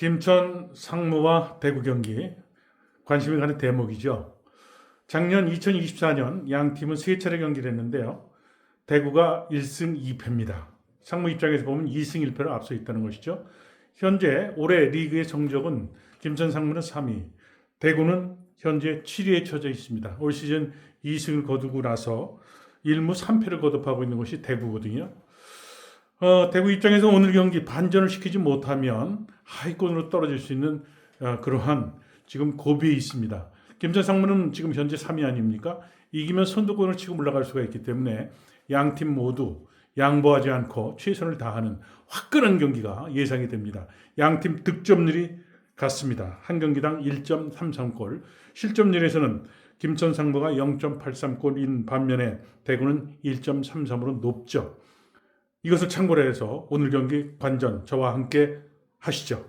김천 상무와 대구 경기 관심이 가는 대목이죠. 작년 2024년 양 팀은 세 차례 경기를 했는데요. 대구가 1승 2패입니다. 상무 입장에서 보면 2승 1패로 앞서 있다는 것이죠. 현재 올해 리그의 성적은 김천 상무는 3위, 대구는 현재 7위에 처져 있습니다. 올 시즌 2승을 거두고 나서 1무 3패를 거듭하고 있는 것이 대구거든요. 어, 대구 입장에서 오늘 경기 반전을 시키지 못하면 하위권으로 떨어질 수 있는 어, 그러한 지금 고비에 있습니다. 김천 상무는 지금 현재 3위 아닙니까? 이기면 선두권을 치고 올라갈 수가 있기 때문에 양 팀 모두 양보하지 않고 최선을 다하는 화끈한 경기가 예상이 됩니다. 양 팀 득점률이 같습니다. 한 경기당 1.33골, 실점률에서는 김천 상무가 0.83골인 반면에 대구는 1.33으로 높죠. 이것을 참고로 해서 오늘 경기 관전 저와 함께 하시죠.